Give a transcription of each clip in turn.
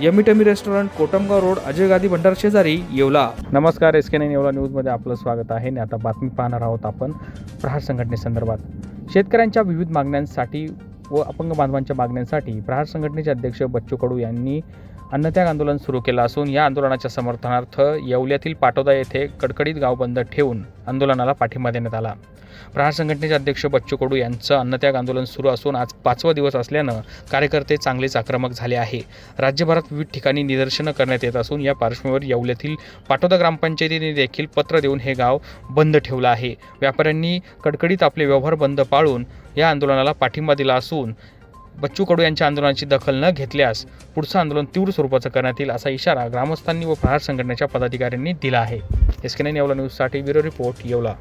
Yummy tummy restaurant Kotamgaon road Ajay Gadi Bhandar शेजारी येवला. नमस्कार S K nine Yeola न्यूजमध्ये आपलं स्वागत आहे. आणि आता बातमी पाहणार आहोत आपण प्रहार संघटनेसंदर्भात शेतकऱ्यांच्या विविध मागण्यांसाठी व अपंग बांधवांच्या मागण्यांसाठी प्रहार संघटनेचे अध्यक्ष बच्चू कडू यांनी अन्नत्याग आंदोलन सुरू केलं असून या आंदोलनाच्या समर्थनार्थ येवल्यातील पाटोदा येथे कडकडीत गाव बंद ठेवून आंदोलनाला पाठिंबा देण्यात आला. प्रहार संघटनेचे अध्यक्ष बच्चू कडू यांचं अन्नत्याग आंदोलन सुरू असून आज पाचवा दिवस असल्यानं कार्यकर्ते चांगलेच आक्रमक झाले आहे. राज्यभरात विविध ठिकाणी निदर्शनं करण्यात येत असून या पार्श्वभूमीवर येवल्यातील पाटोदा ग्रामपंचायतीने देखील पत्र देऊन हे गाव बंद ठेवलं आहे. व्यापाऱ्यांनी कडकडीत आपले व्यवहार बंद पाळून या आंदोलनाला पाठिंबा दिला असून बच्चू कडू यांच्या आंदोलनाची दखल न घेतल्यास पुढचं आंदोलन तीव्र स्वरूपाचं करण्यात येईल असा इशारा ग्रामस्थांनी व प्रहार संघटनेच्या पदाधिकाऱ्यांनी दिला आहे. एस के नाईन येवला न्यूजसाठी ब्युरो रिपोर्ट येवला.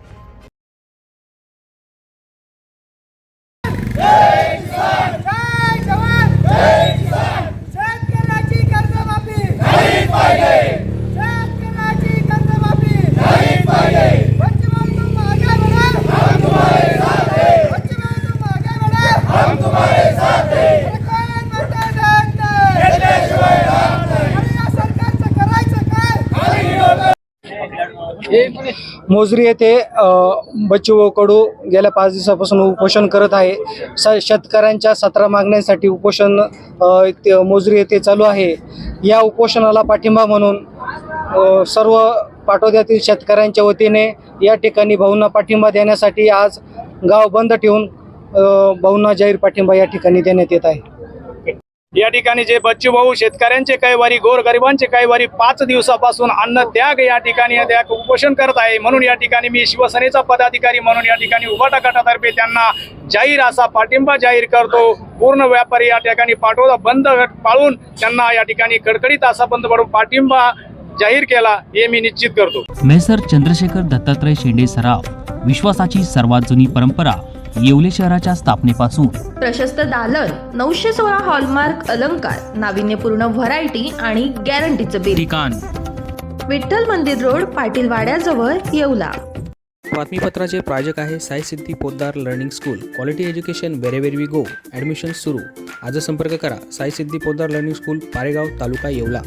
मोजरी येथे बच्चू कडू गेल्या पाच दिवसापासून उपोषण करत आहे. स शेतकऱ्यांच्या सतरा मागण्यांसाठी उपोषण ते मोजरी येथे चालू आहे. या उपोषणाला पाठिंबा म्हणून सर्व पाटोद्यातील शेतकऱ्यांच्या वतीने या ठिकाणी भाऊंना पाठिंबा देण्यासाठी आज गाव बंद ठेवून भाऊंना जाहीर पाठिंबा या ठिकाणी देण्यात येत आहे. या ठिकाणी जे बच्चू भाऊ शेतकऱ्यांचे काही वारी गोरगरिबांचे काही वारी पाच दिवसापासून अन्न त्याग या ठिकाणी त्या उपोषण करत आहे. म्हणून या ठिकाणी मी शिवसेनेचा पदाधिकारी म्हणून या ठिकाणी उभाटा गटातर्फे त्यांना जाहीर असा पाठिंबा जाहीर करतो. पूर्ण व्यापारी या ठिकाणी पाठवता बंद पाळून त्यांना या ठिकाणी कडकडीत असा बंद पाडून पाठिंबा जाहीर केला हे मी निश्चित करतो. मेसर चंद्रशेखर दत्तात्रय शेंडे सराव विश्वासाची सर्वात जुनी परंपरा येवले शहराच्या स्थापनेपासून. प्रशस्त दालन नऊशे सोळा हॉलमार्क अलंकार नाविन्यपूर्ण व्हरायटी आणि गॅरंटीचं बिल ठिकाण. विठ्ठल मंदिर रोड पाटील वाड्याजवळ येवला. बातमीपत्राचे प्रायोजक आहे Sai Siddhi Poddar learning school quality education wherever we go admission सुरू. आज संपर्क करा. Sai Siddhi Poddar learning school Paregaon taluka Yeola.